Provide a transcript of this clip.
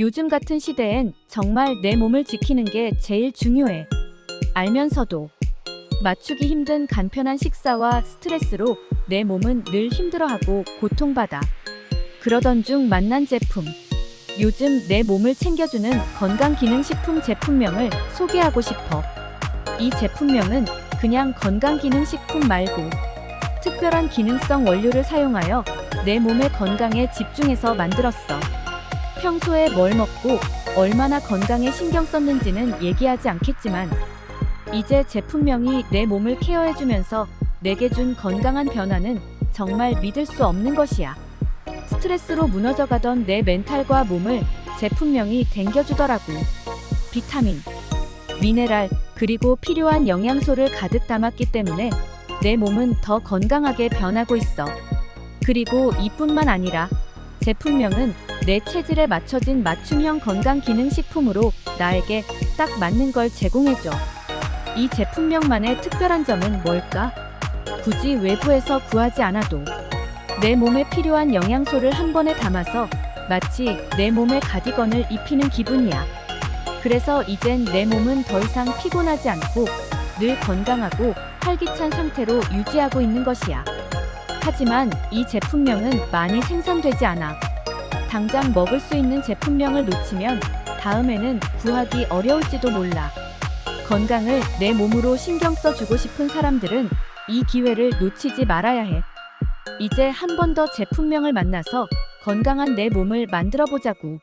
요즘 같은 시대엔 정말 내 몸을 지키는 게 제일 중요해. 알면서도 맞추기 힘든 간편한 식사와 스트레스로 내 몸은 늘 힘들어하고 고통받아. 그러던 중 만난 제품. 요즘 내 몸을 챙겨주는 건강기능식품 제품명을 소개하고 싶어. 이 제품명은 그냥 건강기능식품 말고 특별한 기능성 원료를 사용하여 내 몸의 건강에 집중해서 만들었어. 평소에 뭘 먹고 얼마나 건강에 신경 썼는지는 얘기하지 않겠지만 이제 제품명이 내 몸을 케어해주면서 내게 준 건강한 변화는 정말 믿을 수 없는 것이야. 스트레스로 무너져가던 내 멘탈과 몸을 제품명이 댕겨주더라고. 비타민, 미네랄, 그리고 필요한 영양소를 가득 담았기 때문에 내 몸은 더 건강하게 변하고 있어. 그리고 이뿐만 아니라 제품명은 내 체질에 맞춰진 맞춤형 건강 기능 식품으로 나에게 딱 맞는 걸 제공해줘. 이 제품명만의 특별한 점은 뭘까? 굳이 외부에서 구하지 않아도 내 몸에 필요한 영양소를 한 번에 담아서 마치 내 몸의 가디건을 입히는 기분이야. 그래서 이젠 내 몸은 더 이상 피곤하지 않고 늘 건강하고 활기찬 상태로 유지하고 있는 것이야. 하지만 이 제품명은 많이 생산되지 않아. 당장 먹을 수 있는 제품명을 놓치면 다음에는 구하기 어려울지도 몰라. 건강을 내 몸으로 신경 써주고 싶은 사람들은 이 기회를 놓치지 말아야 해. 이제 한 번 더 제품명을 만나서 건강한 내 몸을 만들어 보자고.